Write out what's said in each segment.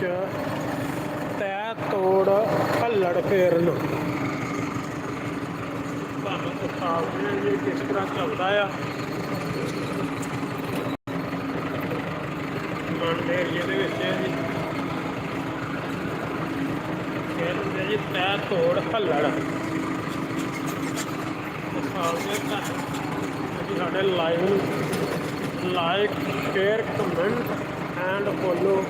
ਵਿੱਚ ਤੈ ਤੋੜ ਹੱਲੜ ਫੇਰਨ। ਤੁਹਾਨੂੰ ਦਿਖਾਉਂਦੇ ਹਾਂ ਕਿਸ ਤਰ੍ਹਾਂ ਚੱਲਦਾ ਆ। ਮਨ ਦੇ ਏਰੀਏ ਦੇ ਵਿੱਚ ਹੈ ਜੀ ਕਹਿੰਦੇ ਜੀ ਤੈ ਤੋੜ ਹੱਲੜ ਦਿਖਾਉਂਦੇ ਤੁਹਾਨੂੰ। ਸਾਡੇ ਲਾਈਵ ਨੂੰ like, share, comment and follow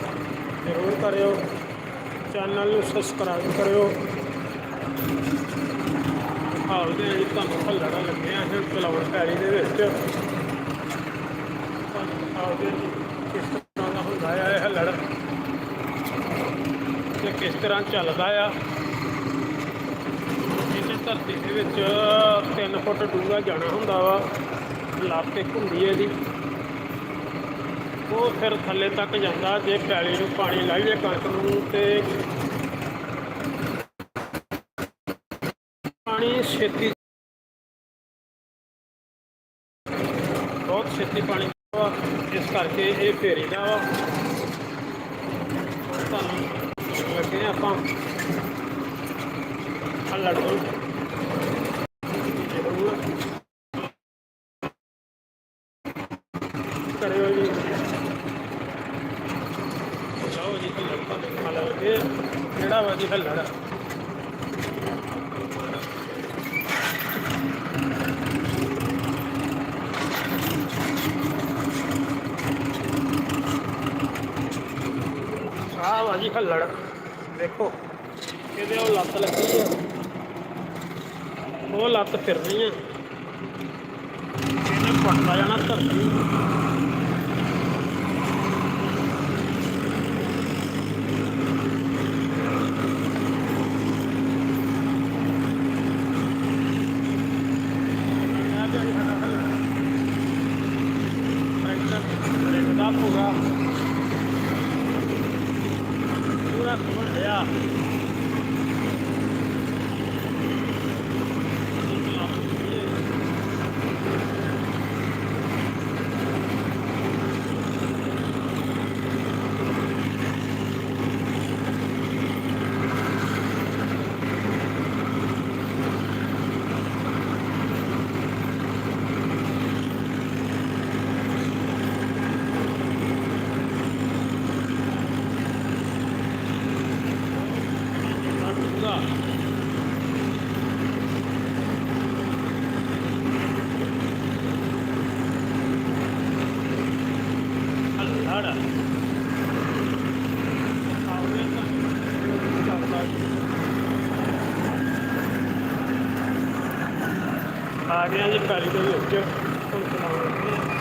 ਜ਼ਰੂਰ ਕਰਿਓ। ਚੈਨਲ ਨੂੰ ਸਬਸਕ੍ਰਾਈਬ ਕਰਿਓ। ਹਾਲਦੇ ਜੀ ਤੁਹਾਨੂੰ ਹੱਲੜਾ ਲੱਗੇ ਆ ਹੁਣ ਚਲਾਉਣ ਪੈਲੀ ਦੇ ਵਿੱਚ। ਹਾਲਦੇ ਜੀ ਕਿਸ ਤਰ੍ਹਾਂ ਦਾ ਹੁੰਦਾ ਆ, ਇਹ ਹੱਲੜ। ਤੇ ਕਿਸ ਤਰ੍ਹਾਂ ਚੱਲਦਾ ਆ। ਇਹਨੇ ਧਰਤੀ ਦੇ ਵਿੱਚ 3 ਫੁੱਟ ਡੂੰਘਾ ਜਾਣਾ ਹੁੰਦਾ ਵਾ। ਲੱਤ ਇੱਕ ਹੁੰਦੀ ਹੈ ਇਹਦੀ। ਉਹ ਫਿਰ ਥੱਲੇ ਤੱਕ ਜਾਂਦਾ, ਜੇ ਪੈਲੀ ਨੂੰ ਪਾਣੀ ਲਾਈਏ ਕਣਕ ਨੂੰ ਤੇ ਪਾਣੀ ਛੇਤੀ ਬਹੁਤ ਛੇਤੀ ਪਾਣੀ ਵਾ, ਇਸ ਕਰਕੇ ਇਹ ਫੇਰੀਦਾ ਵਾ। ਹੁਣ ਤੁਹਾਨੂੰ ਲੱਗੇ ਹਾਂ ਆਪਾਂ। ਆ ਲੜੋ ਜ਼ਰੂਰ ਕਰਿਓ ਜੀ। ਜਾਓ ਜੀ ਕਿਹੜਾ ਵਾ ਜੀ ਹੱਲੜ ਆਹ ਵਾ ਜੀ ਹੱਲੜ ਦੇਖੋ, ਇਹਦੇ ਉਹ ਲੱਤ ਲੱਗੀ ਆ। ਉਹ ਲੱਤ ਫਿਰਨੀ ਆ। ਇਹਨੇ ਪੱਟਦਾ ਜਾਣਾ ਧਰਤੀ 怎么？ਘੁੰਮ ਰਿਹਾ ਪੂਰਾ ਹੱਲੜ ਆਉਣੇ ਤਾਂ ਚੱਲਦਾ ਜੀ। ਆ ਗਿਆ ਜੀ ਪੈਲੀ ਦੇ ਵਿੱਚ ਹੁਣ ਚਲਾਉਣ ਲੱਗੇ ਹਾਂ।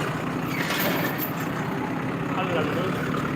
ਹੱਲੜ ਨੂੰ